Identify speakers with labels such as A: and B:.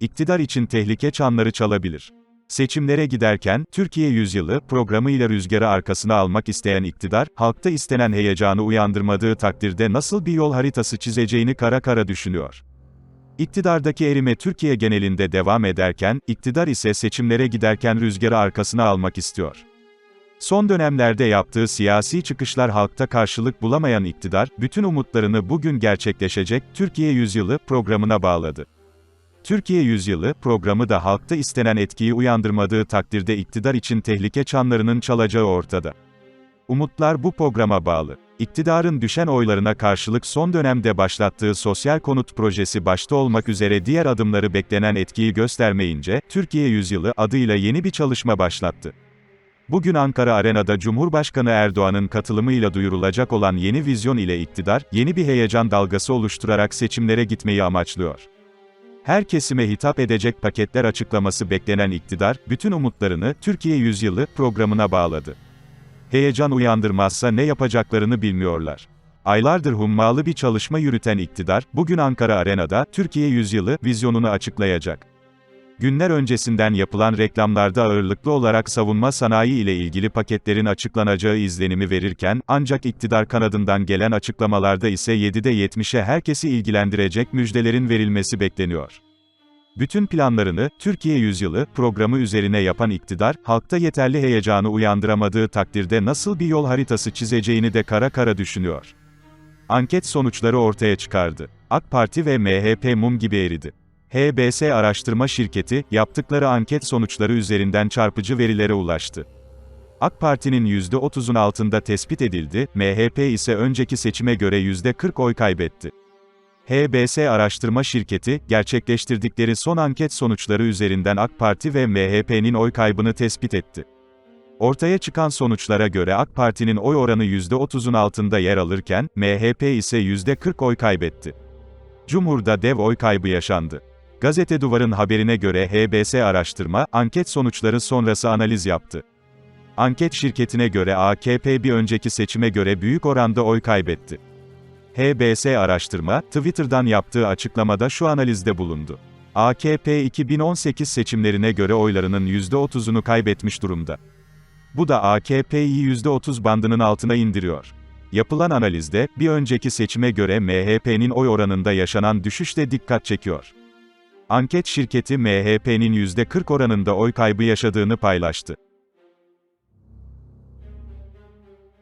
A: İktidar için tehlike çanları çalabilir. Seçimlere giderken, Türkiye Yüzyılı programıyla rüzgarı arkasına almak isteyen iktidar, halkta istenen heyecanı uyandırmadığı takdirde nasıl bir yol haritası çizeceğini kara kara düşünüyor. İktidardaki erime Türkiye genelinde devam ederken, iktidar ise seçimlere giderken rüzgarı arkasına almak istiyor. Son dönemlerde yaptığı siyasi çıkışlar halkta karşılık bulamayan iktidar, bütün umutlarını bugün gerçekleşecek Türkiye Yüzyılı programına bağladı. Türkiye Yüzyılı programı da halkta istenen etkiyi uyandırmadığı takdirde iktidar için tehlike çanlarının çalacağı ortada. Umutlar bu programa bağlı. İktidarın düşen oylarına karşılık son dönemde başlattığı sosyal konut projesi başta olmak üzere diğer adımları beklenen etkiyi göstermeyince, Türkiye Yüzyılı adıyla yeni bir çalışma başlattı. Bugün Ankara Arena'da Cumhurbaşkanı Erdoğan'ın katılımıyla duyurulacak olan yeni vizyon ile iktidar, yeni bir heyecan dalgası oluşturarak seçimlere gitmeyi amaçlıyor. Her kesime hitap edecek paketler açıklaması beklenen iktidar, bütün umutlarını Türkiye Yüzyılı programına bağladı. Heyecan uyandırmazsa ne yapacaklarını bilmiyorlar. Aylardır hummalı bir çalışma yürüten iktidar, bugün Ankara Arena'da Türkiye Yüzyılı vizyonunu açıklayacak. Günler öncesinden yapılan reklamlarda ağırlıklı olarak savunma sanayi ile ilgili paketlerin açıklanacağı izlenimi verirken, ancak iktidar kanadından gelen açıklamalarda ise 7'de 70'e herkesi ilgilendirecek müjdelerin verilmesi bekleniyor. Bütün planlarını, Türkiye Yüzyılı, programı üzerine yapan iktidar, halkta yeterli heyecanı uyandıramadığı takdirde nasıl bir yol haritası çizeceğini de kara kara düşünüyor. Anket sonuçları ortaya çıkardı. AK Parti ve MHP mum gibi eridi. HBS araştırma şirketi, yaptıkları anket sonuçları üzerinden çarpıcı verilere ulaştı. AK Parti'nin %30'un altında tespit edildi, MHP ise önceki seçime göre %40 oy kaybetti. HBS araştırma şirketi, gerçekleştirdikleri son anket sonuçları üzerinden AK Parti ve MHP'nin oy kaybını tespit etti. Ortaya çıkan sonuçlara göre AK Parti'nin oy oranı %30'un altında yer alırken, MHP ise %40 oy kaybetti. Cumhur'da dev oy kaybı yaşandı. Gazete Duvar'ın haberine göre HBS araştırma, anket sonuçları sonrası analiz yaptı. Anket şirketine göre AKP bir önceki seçime göre büyük oranda oy kaybetti. HBS araştırma, Twitter'dan yaptığı açıklamada şu analizde bulundu. AKP 2018 seçimlerine göre oylarının %30'unu kaybetmiş durumda. Bu da AKP'yi %30 bandının altına indiriyor. Yapılan analizde, bir önceki seçime göre MHP'nin oy oranında yaşanan düşüş de dikkat çekiyor. Anket şirketi MHP'nin %40 oranında oy kaybı yaşadığını paylaştı.